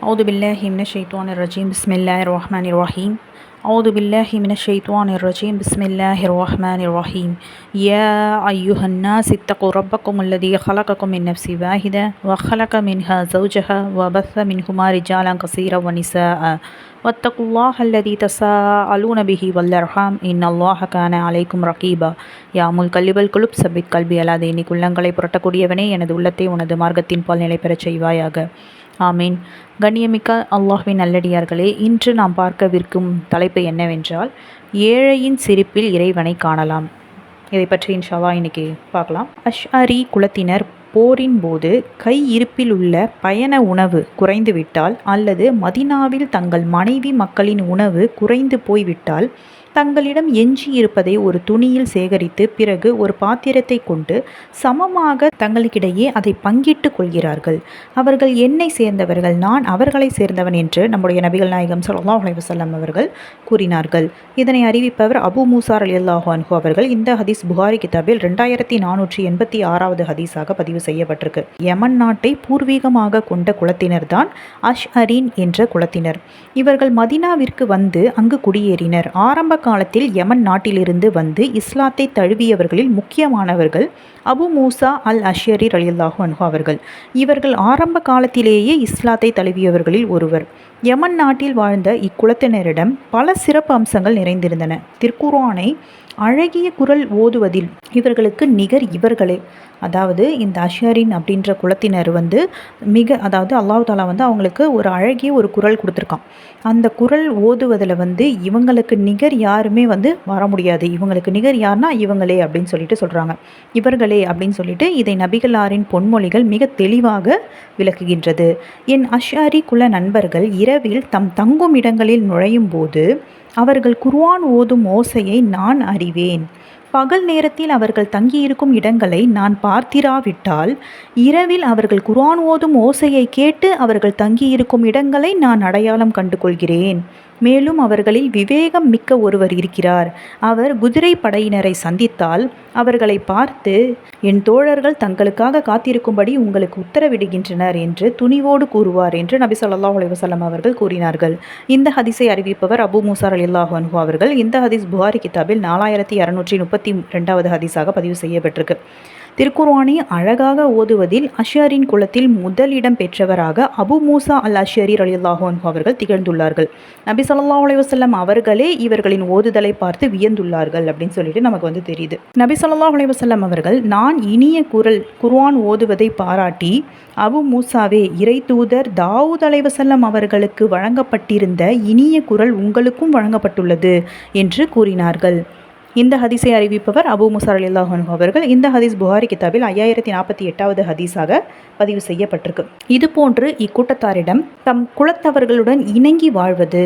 أعوذ بالله من الشيطان الرجيم بسم الله الرحمن الرحيم أعوذ بالله من الشيطان الرجيم بسم الله الرحمن الرحيم يا أيها الناس اتقوا ربكم الذي خلقكم من نفس واحدة وخلق منها زوجها وبث منهما رجالا كثيرا ونساء واتقوا الله الذي تساءلون به والأرحام إن الله كان عليكم رقيبا யா முல் கல்லிபல் குலுப் சபித் கல்வி அல்லாத இன்னைக்கு உள்ளங்களை புரட்டக்கூடியவனே எனது உள்ளத்தை உனது மார்க்கத்தின் பால் நிலை பெறச் செய்வாயாக ஆமீன். கண்ணியமிக்க அல்லாஹ்வின் நல்லடியார்களே இன்று நாம் பார்க்கவிருக்கும் தலைப்பு என்னவென்றால் ஏழையின் சிரிப்பில் இறைவனை காணலாம். இதை பற்றி இன்ஷாவா இன்னைக்கு பார்க்கலாம். அஷ்அரி குலத்தினர் போரின் போது கை இருப்பில் உள்ள பயண உணவு குறைந்துவிட்டால் அல்லது மதினாவில் தங்கள் மனைவி மக்களின் உணவு குறைந்து போய்விட்டால் தங்களிடம் எஞ்சி இருப்பதை ஒரு துணியில் சேகரித்து பிறகு ஒரு பாத்திரத்தை கொண்டு சமமாக தங்களுக்கிடையே அதை பங்கிட்டு கொள்கிறார்கள். அவர்கள் என்னை சேர்ந்தவர்கள் நான் அவர்களை சேர்ந்தவன் என்று நம்முடைய நபிகள் நாயகம் சல்லா அலைவசல்லம் அவர்கள் கூறினார்கள். இதனை அறிவிப்பவர் அபு மூசார் அலி அல்லாஹான்ஹு அவர்கள். இந்த ஹதீஸ் புகாரி கிதாபில் ரெண்டாயிரத்தி நானூற்றி எண்பத்தி ஆறாவது ஹதீஸாக பதிவு செய்யப்பட்டிருக்கு. யமன் நாட்டை பூர்வீகமாக கொண்ட குலத்தினர் தான் அஷ் அரீன் என்ற குலத்தினர். இவர்கள் மதினாவிற்கு வந்து அங்கு குடியேறினர். ஆரம்ப காலத்தில் யமன் நாட்டிலிருந்து வந்து இஸ்லாத்தை தழுவியவர்களில் முக்கியமானவர்கள் அபு மூசா அல் அஷரி ரலியல்லாஹு அன்ஹு அவர்கள். இவர்கள் ஆரம்ப காலத்திலேயே இஸ்லாத்தை தழுவியவர்களில் ஒருவர். யமன் நாட்டில் வாழ்ந்த இக்குலத்தினரிடம் பல சிறப்பு அம்சங்கள் நிறைந்திருந்தன. திருக்குரானை அழகிய குரல் ஓதுவதில் இவர்களுக்கு நிகர் இவர்களே. அதாவது இந்த அஷரின் அப்படின்ற குலத்தினர் வந்து மிக அதாவது அல்லாஹ் தாலா வந்து அவங்களுக்கு ஒரு அழகிய ஒரு குரல் கொடுத்துருக்கான். அந்த குரல் ஓதுவதில் வந்து இவங்களுக்கு நிகர் யாருமே வந்து வர முடியாது. இவங்களுக்கு நிகர் யார்னா இவங்களே அப்படின்னு சொல்லிட்டு சொல்கிறாங்க இவர்களே அப்படின்னு சொல்லிட்டு இதை நபிகளாரின் பொன்மொழிகள் மிக தெளிவாக விளக்குகின்றது. என் அஷாரி குல நண்பர்கள் இரவில் தம் தங்கும் இடங்களில் நுழையும் போது அவர்கள் குர்வான் ஓதும் ஓசையை நான் அறிவேன். பகல் நேரத்தில் அவர்கள் தங்கியிருக்கும் இடங்களை நான் பார்த்திராவிட்டால் இரவில் அவர்கள் குர்ஆன் ஓதும் ஓசையை கேட்டு அவர்கள் தங்கியிருக்கும் இடங்களை நான் அடையாளம் கண்டுகொள்கிறேன். மேலும் அவர்களில் விவேகம் மிக்க ஒருவர் இருக்கிறார். அவர் குதிரை படையினரை சந்தித்தால் அவர்களை பார்த்து என் தோழர்கள் தங்களுக்காக காத்திருக்கும்படி உங்களுக்கு உத்தரவிடுகின்றனர் என்று துணிவோடு கூறுவார் என்று நபி சொல்லாஹ் அலைவசல்லம் அவர்கள் கூறினார்கள். இந்த ஹதிஸை அறிவிப்பவர் அபு மூசார் அலில்லாஹு அன்ஹு அவர்கள். இந்த ஹதீஸ் புகாரி கிதாபில் நாலாயிரத்தி இரநூற்றி முப்பத்தி ரெண்டாவது ஹதீஸாக பதிவு செய்யப்பட்டிருக்கு. திருக்குர்வானை அழகாக ஓதுவதில் அஷரின் குலத்தில் முதலிடம் பெற்றவராக அபு மூசா அல் அஷரி அலில்லாஹு அவர்கள் திகழ்ந்துள்ளார்கள். நபி சொல்லா அலைவசல்லம் அவர்களே இவர்களின் ஓதுதலை பார்த்து வியந்துள்ளார்கள் அப்படின்னு சொல்லிட்டு நமக்கு வந்து தெரியுது. நபி சொல்லா அலைவசல்லம் அவர்கள் நான் இனிய குரல் குர்வான் ஓதுவதை பாராட்டி அபு மூசாவே இறை தூதர் தாவூத் அலைவசல்லம் அவர்களுக்கு வழங்கப்பட்டிருந்த இனிய குரல் உங்களுக்கும் வழங்கப்பட்டுள்ளது என்று கூறினார்கள். இந்த ஹதீஸை அறிவிப்பவர் அபு முசார் அலில்லாஹன் அவர்கள். இந்த ஹதீஸ் புகாரி கிதாபில் ஐயாயிரத்தி நாற்பத்தி எட்டாவது ஹதீஸாக பதிவு செய்யப்பட்டிருக்கு. இதுபோன்று இக்கூட்டத்தாரிடம் தம் குலத்தவர்களுடன் இணங்கி வாழ்வது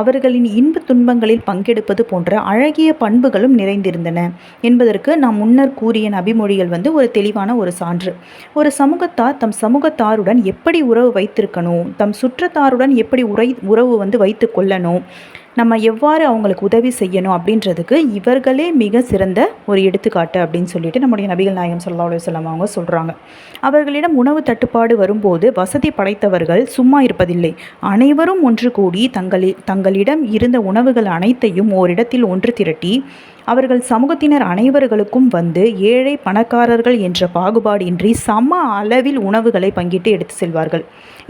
அவர்களின் இன்ப துன்பங்களில் பங்கெடுப்பது போன்ற அழகிய பண்புகளும் நிறைந்திருந்தன என்பதற்கு நாம் முன்னர் கூறிய நபிமொழிகள் வந்து ஒரு தெளிவான ஒரு சான்று. ஒரு சமூகத்தார் தம் சமூகத்தாருடன் எப்படி உறவு வைத்திருக்கணும் தம் சுற்றத்தாருடன் எப்படி உரை உறவு வந்து வைத்து கொள்ளணும் நம்ம எவ்வாறு அவங்களுக்கு உதவி செய்யணும் அப்படின்றதுக்கு இவர்களே மிக சிறந்த ஒரு எடுத்துக்காட்டு அப்படின்னு சொல்லிட்டு நம்முடைய நபிகள் நாயகம் சல்லா அலுவலம் அவங்க சொல்கிறாங்க அவர்களிடம் உணவு தட்டுப்பாடு வரும்போது வசதி படைத்தவர்கள் சும்மா இருப்பதில்லை. அனைவரும் ஒன்று கூடி தங்களில் தங்களிடம் இருந்த உணவுகள் அனைத்தையும் ஓரிடத்தில் ஒன்று திரட்டி அவர்கள் சமூகத்தினர் அனைவர்களுக்கும் வந்து ஏழை பணக்காரர்கள் என்ற பாகுபாடின்றி சம அளவில் உணவுகளை பங்கிட்டு எடுத்து செல்வார்கள்.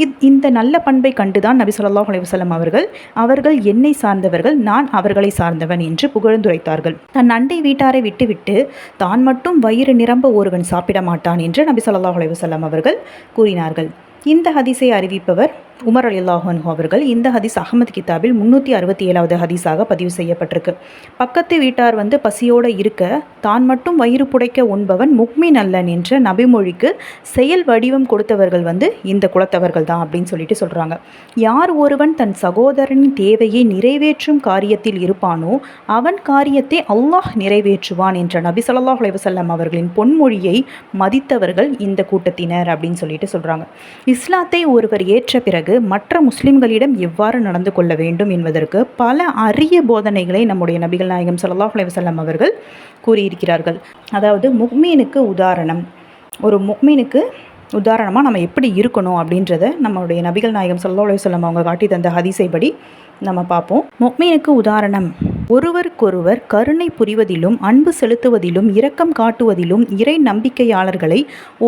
இத் இந்த நல்ல பண்பை கண்டுதான் நபி சொல்லாஹ் அலைவசல்லம் அவர்கள் அவர்கள் என்னை சார்ந்தவர்கள் நான் அவர்களை சார்ந்தவன் என்று புகழ்ந்துரைத்தார்கள். தன் அண்டை வீட்டாரை விட்டுவிட்டு தான் மட்டும் வயிறு நிரம்ப ஒருவன் சாப்பிட மாட்டான் என்று நபி சொல்லாஹ் அலைவசல்லம் அவர்கள் கூறினார்கள். இந்த ஹதிசை அறிவிப்பவர் உமர் அலில்லாஹன் அவர்கள் இந்த ஹதீஸ் அகமது கிதாபில் முன்னூற்றி அறுபத்தி ஏழாவது ஹதீஸாக பதிவு செய்யப்பட்டிருக்கு. பக்கத்து வீட்டார் வந்து பசியோடு இருக்க தான் மட்டும் வயிறு புடைக்க உண்பவன் முக்மின் அல்லன் என்ற நபிமொழிக்கு செயல் வடிவம் கொடுத்தவர்கள் வந்து இந்த குலத்தவர்கள் தான் அப்படின்னு சொல்லிட்டு சொல்கிறாங்க யார் ஒருவன் தன் சகோதரனின் தேவையை நிறைவேற்றும் காரியத்தில் இருப்பானோ அவன் காரியத்தை அல்லாஹ் நிறைவேற்றுவான் என்ற நபி சொல்லாஹ் அலைவசல்லம் அவர்களின் பொன்மொழியை மதித்தவர்கள் இந்த கூட்டத்தினர் அப்படின்னு சொல்லிட்டு சொல்கிறாங்க இஸ்லாத்தை ஒருவர் ஏற்ற பிறகு மற்ற முஸ்லிம்களிடம் எவ்வாறு நடந்து கொள்ள வேண்டும் என்பதற்கு பல அரிய போதனைகளை நம்முடைய நபிகள் நாயகம் சல்லாஹ் அலைவசல்லம் அவர்கள் கூறியிருக்கிறார்கள். அதாவது முக்மீனுக்கு உதாரணம். ஒரு முக்மீனுக்கு உதாரணமாக நம்ம எப்படி இருக்கணும் அப்படின்றத நம்மளுடைய நபிகள் நாயகம் சல்லா அலுவலம் அவங்க காட்டி தந்த ஹதீசைப்படி படி நம்ம பார்ப்போம். மொக்மீனுக்கு உதாரணம். ஒருவருக்கொருவர் கருணை புரிவதிலும் அன்பு செலுத்துவதிலும் இரக்கம் காட்டுவதிலும் இறை நம்பிக்கையாளர்களை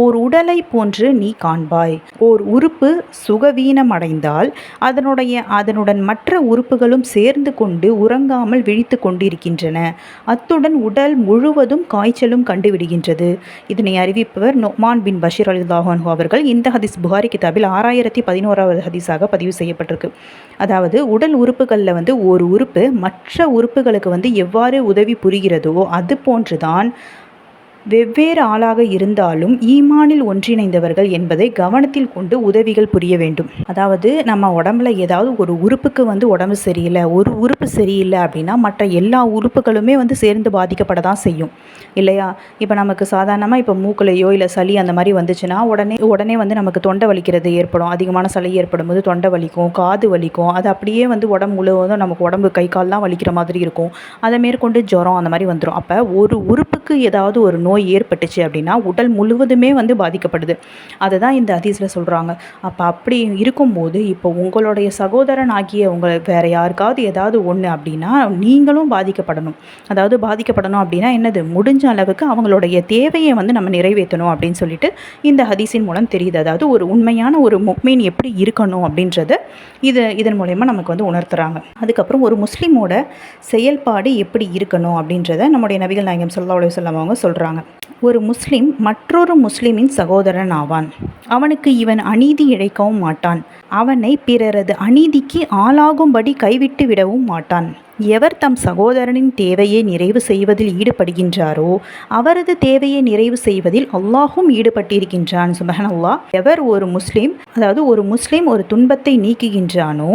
ஓர் உடலை போன்று நீ காண்பாய். ஓர் உறுப்பு சுகவீனம் அடைந்தால் அதனுடைய அதனுடன் மற்ற உறுப்புகளும் சேர்ந்து கொண்டு உறங்காமல் விழித்து கொண்டிருக்கின்றன. அத்துடன் உடல் முழுவதும் காய்ச்சலும் கண்டுவிடுகின்றது. இதனை அறிவிப்பவர் நொமான் பின் பஷீர் அலிதாஹான் அவர்கள். இந்த ஹதீஸ் புகாரி கிதாபில் ஆறாயிரத்தி பதினோராவது ஹதீஸாக பதிவு செய்யப்பட்டிருக்கு. அதாவது உடல் உறுப்புகளில் வந்து ஒரு உறுப்பு மற்ற உறுப்புகளுக்கு வந்து எவ்வாறு உதவி புரிகிறதோ அது போன்றுதான் வெவ்வேறு ஆளாக இருந்தாலும் ஈமானில் ஒன்றிணைந்தவர்கள் என்பதை கவனத்தில் கொண்டு உதவிகள் புரிய வேண்டும். அதாவது நம்ம உடம்புல ஏதாவது ஒரு உறுப்புக்கு வந்து உடம்பு சரியில்லை ஒரு உறுப்பு சரியில்லை அப்படின்னா மற்ற எல்லா உறுப்புகளுமே வந்து சேர்ந்து பாதிக்கப்பட தான் செய்யும். இல்லையா? இப்போ நமக்கு சாதாரணமாக இப்போ மூக்கலையோ இல்லை சளி அந்த மாதிரி வந்துச்சுன்னா உடனே உடனே வந்து நமக்கு தொண்டை வலிக்கிறது ஏற்படும். அதிகமான சளி ஏற்படும் போது தொண்டை வலிக்கும் காது வலிக்கும். அது அப்படியே வந்து உடம்பு முழுவதும் நமக்கு உடம்பு கை கால்லாம் வலிக்கிற மாதிரி இருக்கும். அதை மேற்கொண்டு ஜுரம் அந்த மாதிரி வந்துடும் அப்போ ஒரு உறுப்புக்கு ஏதாவது ஒரு நோய் நோய் ஏற்பட்டுச்சு அப்படின்னா உடல் முழுவதுமே வந்து பாதிக்கப்படுது. அதை தான் இந்த அதிசயில் சொல்கிறாங்க அப்போ அப்படி இருக்கும்போது இப்போ உங்களுடைய சகோதரன் ஆகிய உங்களை வேறு யாருக்காவது ஏதாவது ஒன்று அப்படின்னா நீங்களும் பாதிக்கப்படணும். அதாவது பாதிக்கப்படணும் அப்படின்னா என்னது? முடிஞ்ச அளவுக்கு அவங்களுடைய தேவையை வந்து நம்ம நிறைவேற்றணும் அப்படின்னு சொல்லிட்டு இந்த ஹதீஸின் மூலம் தெரியுது. அதாவது ஒரு உண்மையான ஒரு முக்மீன் எப்படி இருக்கணும் அப்படின்றத இது இதன் மூலயமா நமக்கு வந்து உணர்த்துறாங்க. அதுக்கப்புறம் ஒரு முஸ்லீமோட செயல்பாடு எப்படி இருக்கணும் அப்படின்றத நம்முடைய நபிகள் நாயகம் சொல்லா அலுவலம் அவங்க சொல்கிறாங்க ஒரு முஸ்லிம் மற்றொரு முஸ்லிமின் சகோதரன் ஆவான். அவனுக்கு இவன் அநீதி இழைக்கவும் மாட்டான். அவனை பிறரது அநீதிக்கு ஆளாகும்படி கைவிட்டு விடவும் மாட்டான். எவர் தம் சகோதரனின் தேவையை நிறைவு செய்வதில் ஈடுபடுகின்றாரோ அவரது தேவையை நிறைவு செய்வதில் அல்லாஹும் ஈடுபட்டிருக்கின்றான். சுபஹன் அல்லாஹ் எவர் ஒரு முஸ்லீம் அதாவது ஒரு முஸ்லீம் ஒரு துன்பத்தை நீக்குகின்றானோ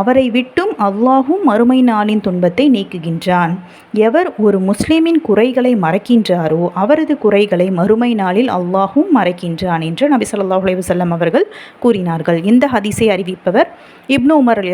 அவரை விட்டும் அல்லாஹும் மறுமை நாளின் துன்பத்தை நீக்குகின்றான். எவர் ஒரு முஸ்லீமின் குறைகளை மறைக்கின்றாரோ அவரது குறைகளை மறுமை நாளில் அல்லாஹும் மறைக்கின்றான் என்று நபி சொல்லாஹ் அலைவசல்லம் அவர்கள் கூறினார்கள். இந்த ஹதீஸை அறிவிப்பவர் இப்னு உமர் அலி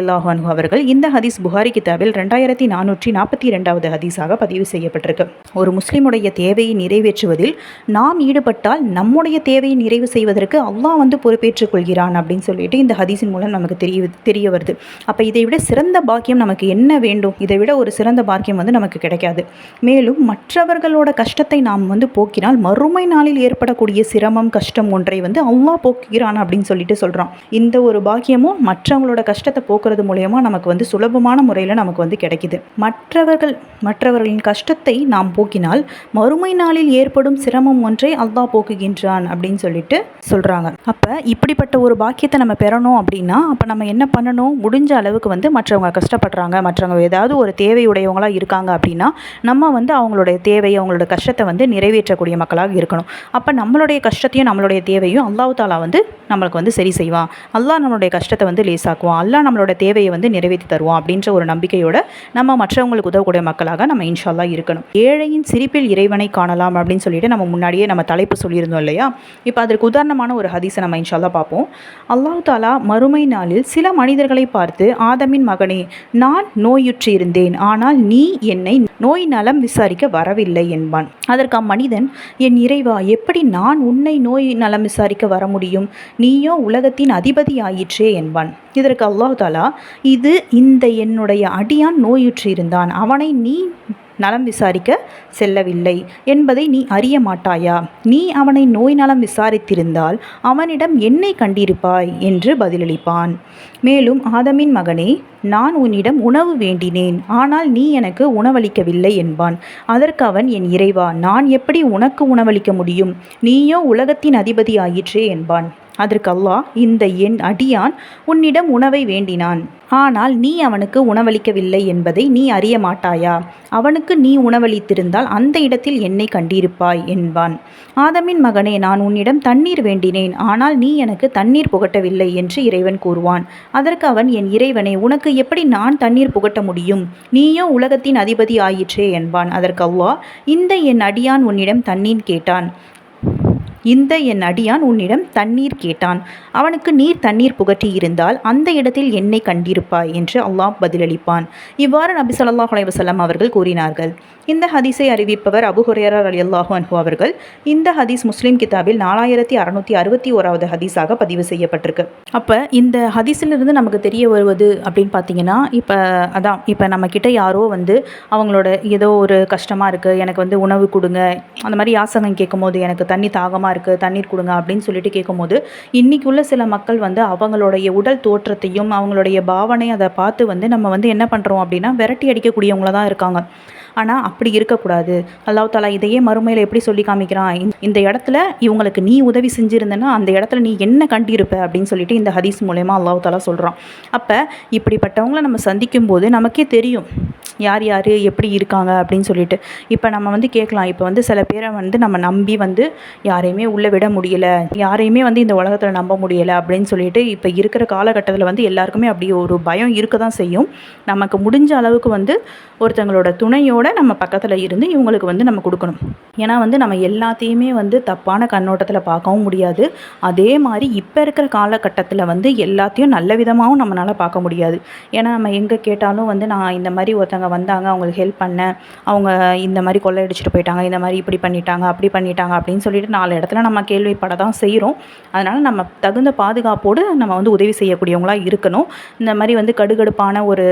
அவர்கள். இந்த ஹதீஸ் புகாரி கிதாபில் ரெண்டாயிரத்தி நானூற்றி நாற்பத்தி இரண்டாவது ஹதீஸாக பதிவு செய்யப்பட்டிருக்கு. ஒரு முஸ்லிமுடைய தேவையை நிறைவேற்றுவதில் நாம் ஈடுபட்டால் நம்முடைய தேவையை நிறைவு செய்வதற்கு அல்லாஹ் வந்து பொறுப்பேற்றுக் கொள்கிறான் அப்படின்னு சொல்லிட்டு இந்த ஹதீஸின் மூலம் நமக்கு தெரிய தெரிய வருது. அப்போ இதை விட சிறந்த பாக்கியம் நமக்கு என்ன வேண்டும்? இதை விட ஒரு சிறந்த பாக்கியம் வந்து நமக்கு கிடைக்காது. மேலும் மற்றவர்களோட கஷ்டத்தை நாம் வந்து போக்கினால் மறுமை நாளில் ஏற்படக்கூடிய சிரமம் கஷ்டம் ஒன்றை வந்து அல்லாஹ் போக்குகிறான் அப்படின்னு சொல்லிட்டு சொல்கிறான் இந்த ஒரு பாக்கியமும் மற்றவங்களோட கஷ்டத்தை போக்குறது மூலயமா நமக்கு வந்து சுலபமான முறையில் நமக்கு வந்து கிடைக்கிது. கிடைக்குது மற்றவர்கள் மற்றவர்களின் கஷ்டத்தை நாம் போக்கினால் மறுமை நாளில் ஏற்படும் சிரமம் ஒன்றை அல்லாஹ் போக்குகின்றான் அப்படின்னு சொல்லிட்டு சொல்கிறாங்க அப்போ இப்படிப்பட்ட ஒரு பாக்கியத்தை நம்ம பெறணும் அப்படின்னா அப்போ நம்ம என்ன பண்ணணும்? முடிஞ்ச அளவுக்கு வந்து மற்றவங்க கஷ்டப்படுறாங்க. மற்றவங்க ஏதாவது ஒரு தேவையுடையவங்களாக இருக்காங்க அப்படின்னா நம்ம வந்து அவங்களுடைய தேவை அவங்களோட கஷ்டத்தை வந்து நிறைவேற்றக்கூடிய மக்களாக இருக்கணும். அப்போ நம்மளுடைய கஷ்டத்தையும் நம்மளுடைய தேவையும் அல்லாஹ் தாலா வந்து நம்மளுக்கு வந்து சரி செய்வான். அல்லாஹ் நம்மளுடைய கஷ்டத்தை வந்து லேசாக்குவான் அல்லா நம்மளோட தேவையை வந்து நிறைவேற்றி தருவான் அப்படின்ற ஒரு நம்பிக்கையோட நம்ம மற்றவங்களுக்கு உதவக்கூடிய மக்களாக நம்ம இன்ஷால்லா இருக்கணும். ஏழையின் சிரிப்பில் இறைவனை காணலாம் அப்படின்னு சொல்லிட்டு நம்ம முன்னாடியே நம்ம தலைப்பு சொல்லியிருந்தோம் இல்லையா? இப்போ அதற்கு உதாரணமான ஒரு ஹதீஸை நம்ம இன்ஷால்லா பார்ப்போம். அல்லாஹு தாலா மறுமை நாளில் சில மனிதர்களை பார்த்து ஆதமின் மகனே நான் நோயுற்று இருந்தேன். ஆனால் நீ என்னை நோய் நலம் விசாரிக்க வரவில்லை என்பான். அதற்கு அம்மனிதன் என் இறைவா எப்படி நான் உன்னை நோய் நலம் விசாரிக்க வர முடியும்? நீயோ உலகத்தின் அதிபதி ஆயிற்று என்பான். இதற்கு அல்லாஹு தாலா இது இந்த என்னுடைய அடியான் நோயுற்று இருந்தான். அவனை நீ நலம் விசாரிக்க செல்லவில்லை. என்பதை நீ அறிய மாட்டாயா? நீ அவனை நோய் நலம் விசாரித்திருந்தால் அவனிடம் என்னை கண்டிருப்பாய்? என்று பதிலளிப்பான். மேலும் ஆதமின் மகனே நான் உன்னிடம் உணவு வேண்டினேன். ஆனால் நீ எனக்கு உணவளிக்கவில்லை என்பான். அதற்கு அவன் என் இறைவா நான் எப்படி உனக்கு உணவளிக்க முடியும்? நீயோ உலகத்தின் அதிபதி ஆயிற்றே என்பான். அதற்கு அல்லாஹ் இந்த என் அடியான் உன்னிடம் உணவை வேண்டினான். ஆனால் நீ அவனுக்கு உணவளிக்கவில்லை என்பதை நீ அறிய மாட்டாயா? அவனுக்கு நீ உணவளித்திருந்தால் அந்த இடத்தில் என்னை கண்டிருப்பாய் என்பான். ஆதமின் மகனே நான் உன்னிடம் தண்ணீர் வேண்டினேன். ஆனால் நீ எனக்கு தண்ணீர் புகட்டவில்லை என்று இறைவன் கூறுவான். அதற்கு அவன் என் இறைவனே உனக்கு எப்படி நான் தண்ணீர் புகட்ட முடியும்? நீயோ உலகத்தின் அதிபதி ஆயிற்றே என்பான். அதற்கு அவ்வா இந்த என் அடியான் உன்னிடம் தண்ணீர் கேட்டான். இந்த என் அடியான் உன்னிடம் தண்ணீர் கேட்டான். அவனுக்கு நீர் தண்ணீர் புகற்றி இருந்தால் அந்த இடத்தில் என்னை கண்டிருப்பாய் என்று அல்லாஹ் பதிலளிப்பான். இவ்வாறு நபி சொல்லாஹ் அலைவசல்லாம் அவர்கள் கூறினார்கள். இந்த ஹதீஸை அறிவிப்பவர் அபு ஹுரேரர் அலி அல்லாஹு அன்ஹு அவர்கள். இந்த ஹதீஸ் முஸ்லீம் கிதாபில் நாலாயிரத்தி அறுநூத்தி அறுபத்தி ஓராவது ஹதீஸாக பதிவு செய்யப்பட்டிருக்கு. அப்போ இந்த ஹதீஸிலிருந்து நமக்கு தெரிய வருவது அப்படின்னு பார்த்தீங்கன்னா இப்போ அதான் இப்போ நம்ம கிட்ட யாரோ வந்து அவங்களோட ஏதோ ஒரு கஷ்டமாக இருக்குது எனக்கு வந்து உணவு கொடுங்க அந்த மாதிரி யாசகம் கேட்கும்போது எனக்கு தண்ணி தாகமாக இருக்குது தண்ணீர் கொடுங்க அப்படின்னு சொல்லிட்டு கேட்கும்போது இன்றைக்குள்ள சில மக்கள் வந்து அவங்களுடைய உடல் தோற்றத்தையும் அவங்களுடைய பாவனை அதை பார்த்து வந்து நம்ம வந்து என்ன பண்ணுறோம் அப்படின்னா விரட்டி அடிக்கக்கூடியவங்கள தான் இருக்காங்க. ஆனால் அப்படி இருக்கக்கூடாது. அல்லாஹ் தாலா இதையே மறுமையில் எப்படி சொல்லி காமிக்கிறான்? இந்த இடத்துல இவங்களுக்கு நீ உதவி செஞ்சுருந்தேன்னா அந்த இடத்துல நீ என்ன கண்டிருப்ப அப்படின்னு சொல்லிட்டு இந்த ஹதீஸ் மூலயமா அல்லாஹ் தாலா சொல்கிறான் அப்போ இப்படிப்பட்டவங்களை நம்ம சந்திக்கும் போது நமக்கே தெரியும். யார் யார் எப்படி இருக்காங்க அப்படின்னு சொல்லிட்டு. இப்போ நம்ம வந்து கேட்கலாம். இப்போ வந்து சில பேரை வந்து நம்ம நம்பி வந்து யாரையுமே உள்ளே விட முடியலை. யாரையுமே வந்து இந்த உலகத்தில் நம்ப முடியலை அப்படின்னு சொல்லிட்டு இப்போ இருக்கிற காலகட்டத்தில் வந்து எல்லாருக்குமே அப்படி ஒரு பயம் இருக்க தான் செய்யும். நமக்கு முடிஞ்ச அளவுக்கு வந்து ஒருத்தங்களோட துணையோடு நம்ம பக்கத்தில் இருந்து இவங்களுக்கு வந்து நம்ம கொடுக்கணும். ஏன்னா வந்து நம்ம எல்லாத்தையுமே வந்து தப்பான கண்ணோட்டத்தில் பார்க்கவும் முடியாது. அதே மாதிரி இப்போ இருக்கிற காலகட்டத்தில் வந்து எல்லாத்தையும் நல்ல விதமாகவும் நம்மளால் பார்க்க முடியாது. ஏன்னா நம்ம எங்கே கேட்டாலும் வந்து நான் இந்த மாதிரி ஒருத்தங்க வந்தாங்க அவங்களுக்கு ஹெல்ப் பண்ணேன் அவங்க இந்த மாதிரி கொள்ளையடிச்சிட்டு போயிட்டாங்க இந்த மாதிரி இப்படி பண்ணிட்டாங்க அப்படி பண்ணிட்டாங்க அப்படின்னு சொல்லிட்டு நாலு இடத்துல நம்ம கேள்விப்பட தான் செய்கிறோம் அதனால் நம்ம தகுந்த பாதுகாப்போடு நம்ம வந்து உதவி செய்யக்கூடியவங்களாக இருக்கணும். இந்த மாதிரி வந்து கடுகடுப்பான ஒரு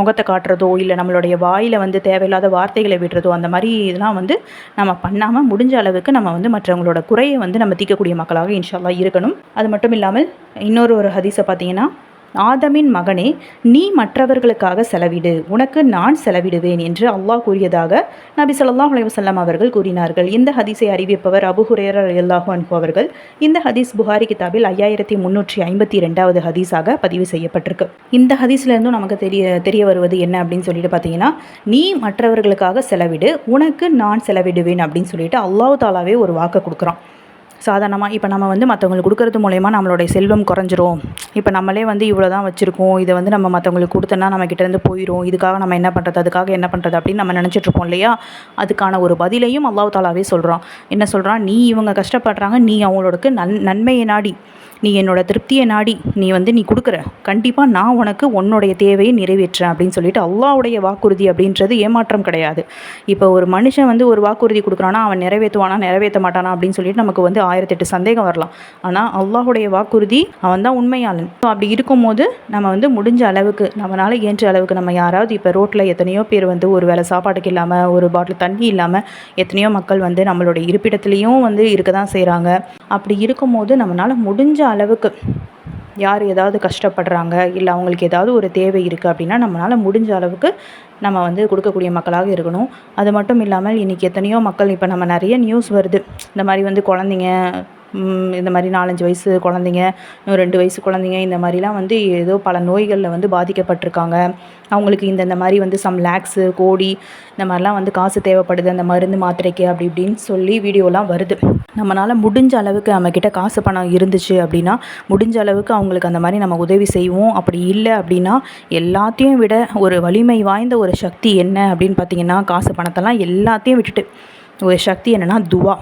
முகத்தை காட்டுறதோ இல்லை நம்மளுடைய வாயில் வந்து தேவையில்லாத வார்த்தைகளை விடுறதோ அந்த மாதிரி இதெல்லாம் வந்து நம்ம பண்ணாமல் முடிஞ்ச அளவுக்கு நம்ம வந்து மற்றவங்களோட குறையை வந்து நம்ம தீர்க்கக்கூடிய மக்களாக இன்ஷால்லாக இருக்கணும். அது மட்டும் இல்லாமல் இன்னொரு ஒரு ஹதீஸை பார்த்தீங்கன்னா ஆதமின் மகனே நீ மற்றவர்களுக்காக செலவிடு. உனக்கு நான் செலவிடுவேன் என்று அல்லாஹ் கூறியதாக நபி சொல்லாஹ் அலைவசல்லாம் அவர்கள் கூறினார்கள். இந்த ஹதீஸை அறிவிப்பவர் அபுஹுரேர் அல்லாஹு அன்பு அவர்கள். இந்த ஹதீஸ் புகாரி கிதாபில் ஐயாயிரத்தி முன்னூற்றி ஐம்பத்தி ரெண்டாவது ஹதீஸாக பதிவு செய்யப்பட்டிருக்கு. இந்த ஹதீஸ்லேருந்தும் நமக்கு தெரிய தெரிய வருவது என்ன அப்படின்னு சொல்லிட்டு பார்த்தீங்கன்னா நீ மற்றவர்களுக்காக செலவிடு உனக்கு நான் செலவிடுவேன் அப்படின்னு சொல்லிட்டு அல்லாஹு தாலாவே ஒரு வாக்கை கொடுக்குறான். சாதாரணமாக இப்போ நம்ம வந்து மற்றவங்களுக்கு கொடுக்கறது மூலயமா நம்மளுடைய செல்வம் குறைஞ்சிரும். இப்போ நம்மளே வந்து இவ்வளோ தான் வச்சுருக்கோம். இதை வந்து நம்ம மற்றவங்களுக்கு கொடுத்தோன்னா நம்ம கிட்டேருந்து போயிடும் இதுக்காக நம்ம என்ன பண்ணுறது அதுக்காக என்ன பண்ணுறது அப்படின்னு நம்ம நினச்சிட்ருப்போம் இல்லையா? அதுக்கான ஒரு பதிலையும் அல்லாஹ் தாலாவே சொல்கிறான் என்ன சொல்கிறான் நீ இவங்க கஷ்டப்படுறாங்க. நீ அவங்களோடக்கு நன் நன்மையை நாடி. நீ என்னோட திருப்தியை நாடி நீ வந்து நீ கொடுக்குற. கண்டிப்பாக நான் உனக்கு உன்னுடைய தேவையை நிறைவேற்றேன் அப்படின்னு சொல்லிட்டு அல்லாவுடைய வாக்குறுதி அப்படின்றது ஏமாற்றம் கிடையாது. இப்போ ஒரு மனுஷன் வந்து ஒரு வாக்குறுதி கொடுக்குறானா அவன் நிறைவேற்றுவானா நிறைவேற்ற மாட்டானா அப்படின்னு சொல்லிட்டு நமக்கு வந்து ஆயிரத்தெட்டு சந்தேகம் வரலாம். ஆனால் அல்லாஹுடைய வாக்குறுதி அவன் தான் உண்மையாளன். ஸோ அப்படி இருக்கும்போது நம்ம வந்து முடிஞ்ச அளவுக்கு நம்மளால் இயன்ற அளவுக்கு நம்ம யாராவது இப்போ ரோட்டில் எத்தனையோ பேர் வந்து ஒரு வேலை சாப்பாட்டுக்கு இல்லாமல் ஒரு பாட்டில் தண்ணி இல்லாமல் எத்தனையோ மக்கள் வந்து நம்மளுடைய இருப்பிடத்துலேயும் வந்து இருக்க தான் செய்கிறாங்க அப்படி இருக்கும்போது நம்மளால் முடிஞ்ச அளவுக்கு யார் ஏதாவது கஷ்டப்படுறாங்க இல்லை அவங்களுக்கு ஏதாவது ஒரு தேவை இருக்குது அப்படின்னா நம்மளால் முடிஞ்ச அளவுக்கு நம்ம வந்து கொடுக்கக்கூடிய மக்களாக இருக்கணும். அது மட்டும் இல்லாமல் இன்றைக்கி எத்தனையோ மக்கள் இப்போ நம்ம நிறைய நியூஸ் வருது. இந்த மாதிரி வந்து குழந்தைங்க இந்த மாதிரி நாலஞ்சு வயசு குழந்தைங்க இன்னும் ரெண்டு வயசு குழந்தைங்க இந்த மாதிரிலாம் வந்து ஏதோ பல நோய்களில் வந்து பாதிக்கப்பட்டிருக்காங்க. அவங்களுக்கு இந்தந்த மாதிரி வந்து சம் லேக்ஸு கோடி இந்த மாதிரிலாம் வந்து காசு தேவைப்படுது அந்த மருந்து மாத்திரைக்கு அப்படி இப்படின்னு சொல்லி வீடியோலாம் வருது. நம்மளால் முடிஞ்ச அளவுக்கு நம்மக்கிட்ட காசு பணம் இருந்துச்சு அப்படின்னா முடிஞ்ச அளவுக்கு அவங்களுக்கு அந்த மாதிரி நம்ம உதவி செய்வோம். அப்படி இல்லை அப்படின்னா எல்லாத்தையும் விட ஒரு வலிமை வாய்ந்த ஒரு சக்தி என்ன அப்படின்னு பார்த்தீங்கன்னா காசு பணத்தெல்லாம் எல்லாத்தையும் விட்டுட்டு ஒரு சக்தி என்னென்னா துவா.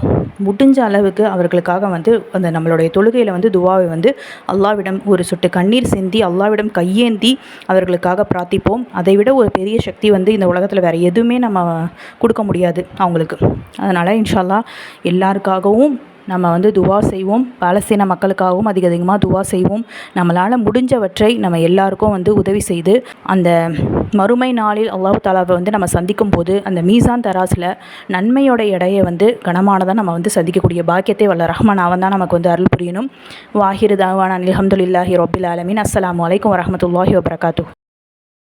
முடிஞ்ச அளவுக்கு அவர்களுக்காக வந்து அந்த நம்மளுடைய தொழுகையில் வந்து துவாவை வந்து அல்லாவிடம் ஒரு சொட்டு கண்ணீர் சிந்தி அல்லாவிடம் கையேந்தி அவர்களுக்காக பிரார்த்திப்போம். அதை விட ஒரு பெரிய சக்தி வந்து இந்த உலகத்தில் வேறு எதுவுமே நம்ம கொடுக்க முடியாது அவங்களுக்கு. அதனால் இன்ஷால்லா எல்லாருக்காகவும் நம்ம வந்து துவா செய்வோம். பாலஸ்தீன மக்களுக்காகவும் அதிக அதிகமாக துவா செய்வோம். நம்மளால் முடிஞ்சவற்றை நம்ம எல்லாருக்கும் வந்து உதவி செய்து அந்த மறுமை நாளில் அல்லாஹு தாலாவை வந்து நம்ம சந்திக்கும் போது அந்த மீசான் தராசில் நன்மையோட எடையை வந்து கனமானதாக நம்ம வந்து சந்திக்கக்கூடிய பாக்கியத்தை வல்ல ரஹ்மான் அவன் தான் நமக்கு வந்து அருள் புரியணும். வாஹிர் தாவான் அலமதுல்லாஹி ரொபில் ஆலமின். அஸ்லாம் வலைக்கம் வரமத்துல்லாஹி வபரகாத்து